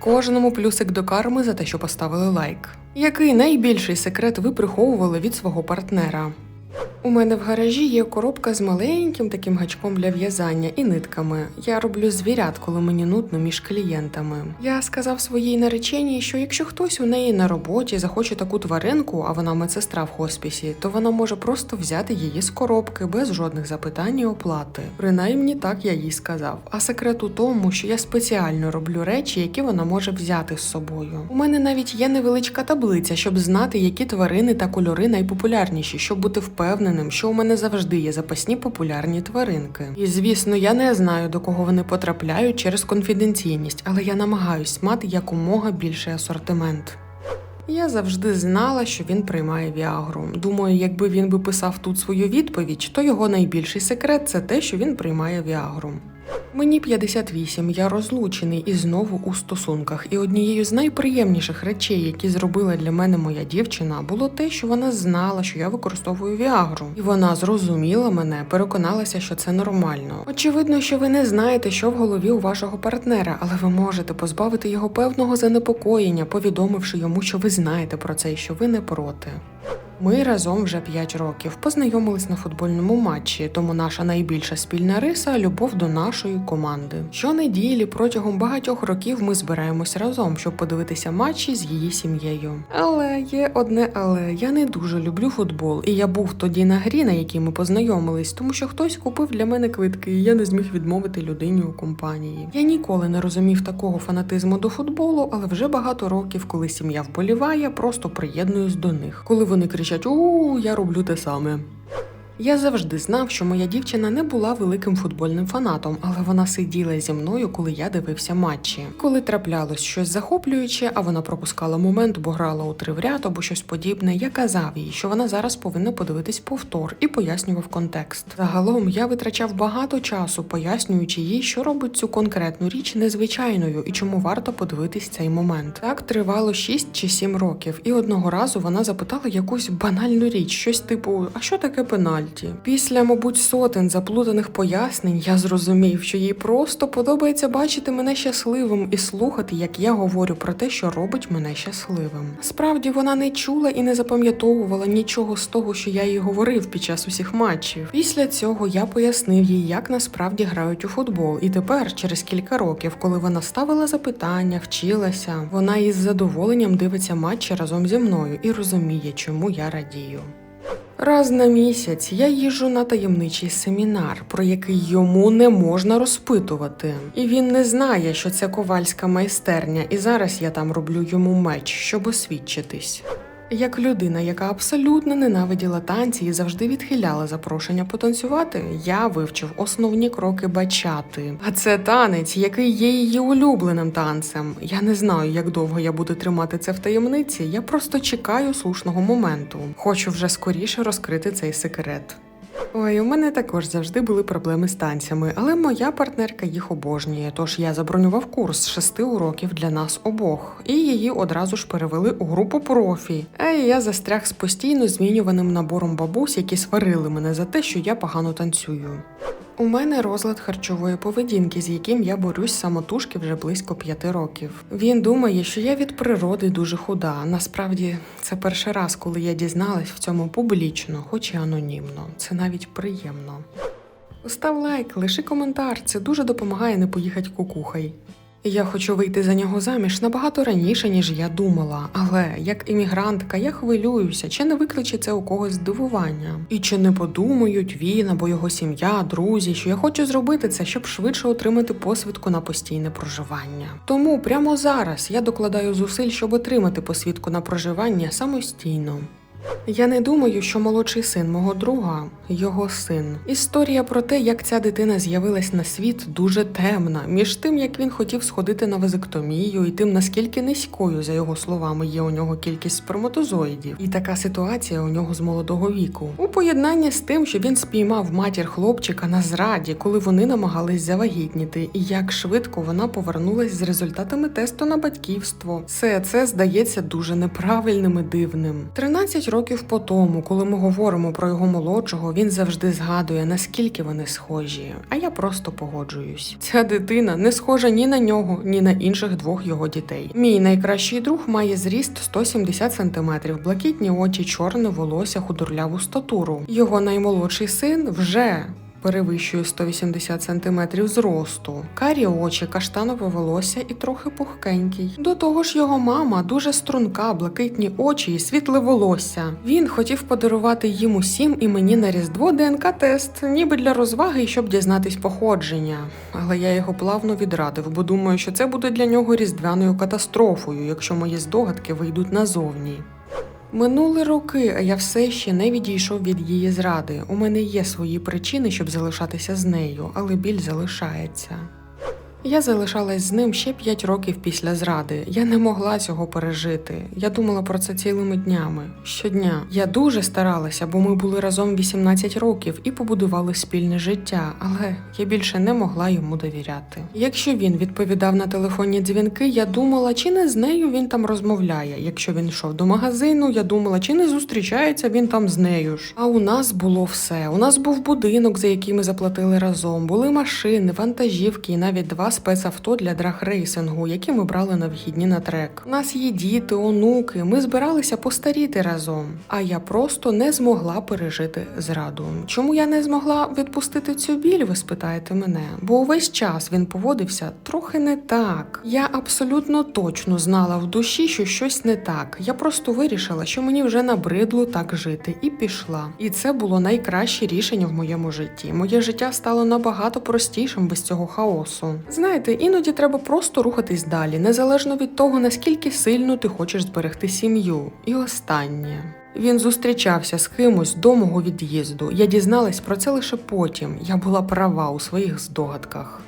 Кожному плюсик до карми за те, що поставили лайк. Який найбільший секрет ви приховували від свого партнера? У мене в гаражі є коробка з маленьким таким гачком для в'язання і нитками. Я роблю звірят, коли мені нудно між клієнтами. Я сказав своїй нареченій, що якщо хтось у неї на роботі захоче таку тваринку, а вона медсестра в хоспісі, то вона може просто взяти її з коробки без жодних запитань і оплати. Принаймні так я їй сказав. А секрет у тому, що я спеціально роблю речі, які вона може взяти з собою. У мене навіть є невеличка таблиця, щоб знати, які тварини та кольори найпопулярніші, щоб бути впевненим, що у мене завжди є запасні популярні тваринки. І звісно, я не знаю до кого вони потрапляють через конфіденційність, але я намагаюсь мати якомога більший асортимент. Я завжди знала, що він приймає Віагру. Думаю, якби він би писав тут свою відповідь, то його найбільший секрет це те, що він приймає Віагру. Мені 58, я розлучений і знову у стосунках. І однією з найприємніших речей, які зробила для мене моя дівчина, було те, що вона знала, що я використовую Віагру. І вона зрозуміла мене, переконалася, що це нормально. Очевидно, що ви не знаєте, що в голові у вашого партнера, але ви можете позбавити його певного занепокоєння, повідомивши йому, що ви знаєте про це і що ви не проти. Ми разом вже 5 років познайомились на футбольному матчі, тому наша найбільша спільна риса любов до нашої команди. Щонеділі протягом багатьох років ми збираємось разом, щоб подивитися матчі з її сім'єю. Але є одне, але я не дуже люблю футбол, і я був тоді на грі, на якій ми познайомились, тому що хтось купив для мене квитки, і я не зміг відмовити людині у компанії. Я ніколи не розумів такого фанатизму до футболу, але вже багато років, коли сім'я вболіває, просто приєднуюсь до них. Коли вони кричать у я роблю те саме. Я завжди знав, що моя дівчина не була великим футбольним фанатом, але вона сиділа зі мною, коли я дивився матчі. Коли траплялось щось захоплююче, а вона пропускала момент, бо грала у три в ряд або щось подібне, я казав їй, що вона зараз повинна подивитись повтор і пояснював контекст. Загалом я витрачав багато часу, пояснюючи їй, що робить цю конкретну річ незвичайною і чому варто подивитись цей момент. Так тривало 6 чи 7 років, і одного разу вона запитала якусь банальну річ, щось типу: а що таке пенальті? Після, мабуть, сотень заплутаних пояснень я зрозумів, що їй просто подобається бачити мене щасливим і слухати, як я говорю про те, що робить мене щасливим. Справді вона не чула і не запам'ятовувала нічого з того, що я їй говорив під час усіх матчів. Після цього я пояснив їй, як насправді грають у футбол, і тепер, через кілька років, коли вона ставила запитання, вчилася, вона із задоволенням дивиться матчі разом зі мною і розуміє, чому я радію. Раз на місяць я їжджу на таємничий семінар, про який йому не можна розпитувати. І він не знає, що це ковальська майстерня, і зараз я там роблю йому меч, щоб освідчитись. Як людина, яка абсолютно ненавиділа танці і завжди відхиляла запрошення потанцювати, я вивчив основні кроки бачати. А це танець, який є її улюбленим танцем. Я не знаю, як довго я буду тримати це в таємниці. Я просто чекаю слушного моменту. Хочу вже скоріше розкрити цей секрет. Ой, у мене також завжди були проблеми з танцями, але моя партнерка їх обожнює. Тож я забронював курс шести уроків для нас обох, і її одразу ж перевели у групу профі. А я застряг з постійно змінюваним набором бабусь, які сварили мене за те, що я погано танцюю. У мене розлад харчової поведінки, з яким я борюсь самотужки вже близько п'яти років. Він думає, що я від природи дуже худа. Насправді, це перший раз, коли я дізналась в цьому публічно, хоч і анонімно. Це навіть приємно. Став лайк, лиши коментар, це дуже допомагає не поїхати кукухай. Я хочу вийти за нього заміж набагато раніше, ніж я думала, але як іммігрантка я хвилююся, чи не викличе це у когось здивування, і чи не подумають він або його сім'я, друзі, що я хочу зробити це, щоб швидше отримати посвідку на постійне проживання. Тому прямо зараз я докладаю зусиль, щоб отримати посвідку на проживання самостійно. Я не думаю, що молодший син мого друга його син. Історія про те, як ця дитина з'явилась на світ, дуже темна. Між тим, як він хотів сходити на вазектомію, і тим, наскільки низькою, за його словами, є у нього кількість сперматозоїдів. І така ситуація у нього з молодого віку. У поєднанні з тим, що він спіймав матір хлопчика на зраді, коли вони намагались завагітніти, і як швидко вона повернулась з результатами тесту на батьківство. Все це здається дуже неправильним і дивним. 13 років по тому, коли ми говоримо про його молодшого, він завжди згадує, наскільки вони схожі. А я просто погоджуюсь. Ця дитина не схожа ні на нього, ні на інших двох його дітей. Мій найкращий друг має зріст 170 см, блакитні очі, чорне волосся, худорляву статуру. Його наймолодший син вже перевищує 180 см зросту, карі очі, каштанове волосся і трохи пухкенький. До того ж, його мама дуже струнка, блакитні очі і світле волосся. Він хотів подарувати їм усім і мені на різдво ДНК-тест, ніби для розваги щоб дізнатись походження. Але я його плавно відрадив, бо думаю, що це буде для нього різдвяною катастрофою, якщо мої здогадки вийдуть назовні. Минули роки, а я все ще не відійшов від її зради. У мене є свої причини, щоб залишатися з нею, але біль залишається. Я залишалась з ним ще 5 років після зради. Я не могла цього пережити. Я думала про це цілими днями. Щодня. Я дуже старалася, бо ми були разом 18 років і побудували спільне життя, але я більше не могла йому довіряти. Якщо він відповідав на телефонні дзвінки, я думала, чи не з нею він там розмовляє. Якщо він йшов до магазину, я думала, чи не зустрічається він там з нею ж. А у нас було все. У нас був будинок, за який ми заплатили разом, були машини, вантажівки і навіть два спецавто для драгрейсингу, які ми брали на вихідні на трек. У нас є діти, онуки. Ми збиралися постаріти разом. А я просто не змогла пережити зраду. Чому я не змогла відпустити цю біль? Ви спитаєте мене? Бо увесь час він поводився трохи не так. Я абсолютно точно знала в душі, що щось не так. Я просто вирішила, що мені вже набридло так жити, і пішла. І це було найкраще рішення в моєму житті. Моє життя стало набагато простішим без цього хаосу. Знаєте, іноді треба просто рухатись далі, незалежно від того, наскільки сильно ти хочеш зберегти сім'ю. І останнє. Він зустрічався з кимось до мого від'їзду. Я дізналась про це лише потім. Я була права у своїх здогадках.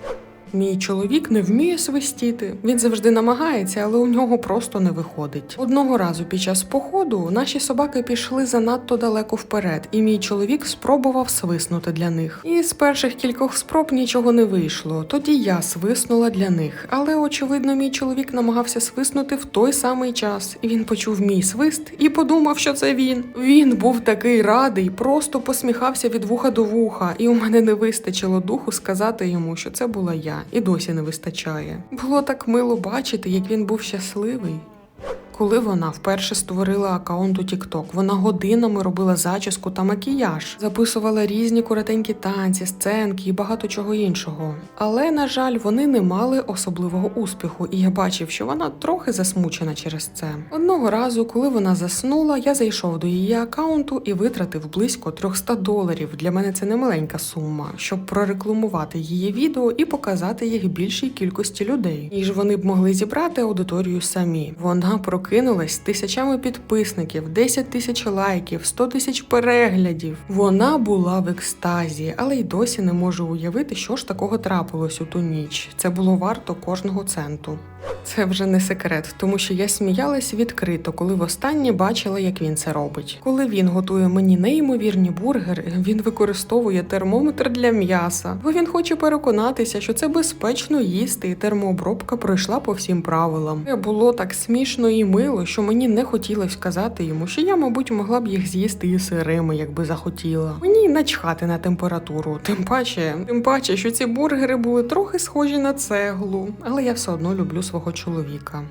Мій чоловік не вміє свистіти. Він завжди намагається, але у нього просто не виходить. Одного разу під час походу наші собаки пішли занадто далеко вперед, і мій чоловік спробував свиснути для них. І з перших кількох спроб нічого не вийшло. Тоді я свиснула для них. Але очевидно, мій чоловік намагався свиснути в той самий час. І він почув мій свист і подумав, що це він. Він був такий радий, просто посміхався від вуха до вуха, і у мене не вистачило духу сказати йому, що це була я і досі не вистачає. Було так мило бачити, як він був щасливий. Коли вона вперше створила аккаунт у TikTok, вона годинами робила зачіску та макіяж, записувала різні коротенькі танці, сценки і багато чого іншого. Але, на жаль, вони не мали особливого успіху, і я бачив, що вона трохи засмучена через це. Одного разу, коли вона заснула, я зайшов до її аккаунту і витратив близько 300 доларів. Для мене це не маленька сума, щоб прорекламувати її відео і показати їх більшій кількості людей, ніж вони б могли зібрати аудиторію самі. Вона прокинулась з тисячами підписників, 10 тисяч лайків, 100 тисяч переглядів. Вона була в екстазі, але й досі не можу уявити, що ж такого трапилось у ту ніч. Це було варто кожного центу. Це вже не секрет, тому що я сміялась відкрито, коли востаннє бачила, як він це робить. Коли він готує мені неймовірні бургери, він використовує термометр для м'яса, бо він хоче переконатися, що це безпечно їсти, і термообробка пройшла по всім правилам. Це було так смішно і мило, що мені не хотілося сказати йому, що я, мабуть, могла б їх з'їсти і сирими, якби захотіла. Мені начхати на температуру, тим паче, тим паче, що ці бургери були трохи схожі на цеглу, але я все одно люблю свого чоловіка.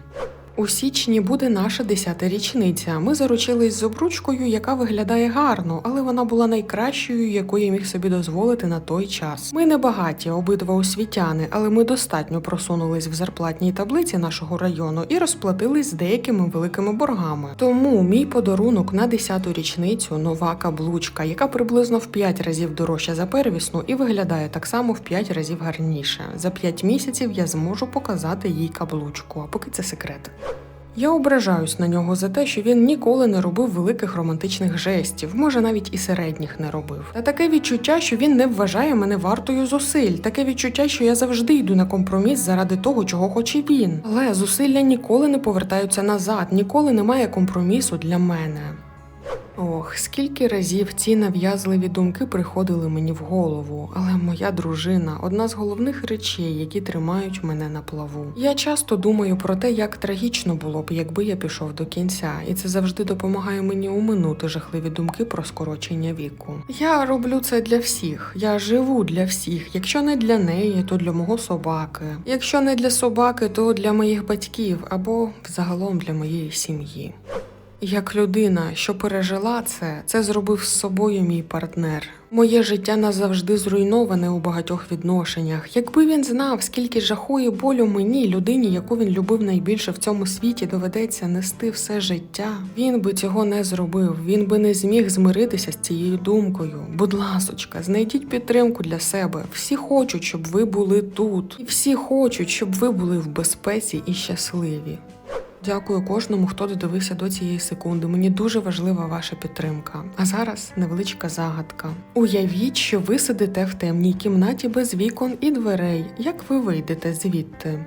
У січні буде наша десята річниця. Ми заручились з обручкою, яка виглядає гарно, але вона була найкращою, яку я міг собі дозволити на той час. Ми не багаті, обидва освітяни, але ми достатньо просунулись в зарплатній таблиці нашого району і розплатились з деякими великими боргами. Тому мій подарунок на десяту річницю нова каблучка, яка приблизно в 5 разів дорожча за первісну і виглядає так само в 5 разів гарніше. За 5 місяців я зможу показати їй каблучку, а поки це секрет. Я ображаюсь на нього за те, що він ніколи не робив великих романтичних жестів, може навіть і середніх не робив. Та таке відчуття, що він не вважає мене вартою зусиль, таке відчуття, що я завжди йду на компроміс заради того, чого хоче він. Але зусилля ніколи не повертаються назад, ніколи немає компромісу для мене. Ох, скільки разів ці нав'язливі думки приходили мені в голову, але моя дружина одна з головних речей, які тримають мене на плаву. Я часто думаю про те, як трагічно було б, якби я пішов до кінця, і це завжди допомагає мені уминути жахливі думки про скорочення віку. Я роблю це для всіх. Я живу для всіх. Якщо не для неї, то для мого собаки. Якщо не для собаки, то для моїх батьків або взагалом для моєї сім'ї. Як людина, що пережила це, це зробив з собою мій партнер. Моє життя назавжди зруйноване у багатьох відношеннях. Якби він знав, скільки жаху і болю мені, людині, яку він любив найбільше в цьому світі, доведеться нести все життя, він би цього не зробив. Він би не зміг змиритися з цією думкою. Будь ласочка, знайдіть підтримку для себе. Всі хочуть, щоб ви були тут, і всі хочуть, щоб ви були в безпеці і щасливі. Дякую кожному, хто додивився до цієї секунди. Мені дуже важлива ваша підтримка. А зараз невеличка загадка. Уявіть, що ви сидите в темній кімнаті без вікон і дверей. Як ви вийдете звідти?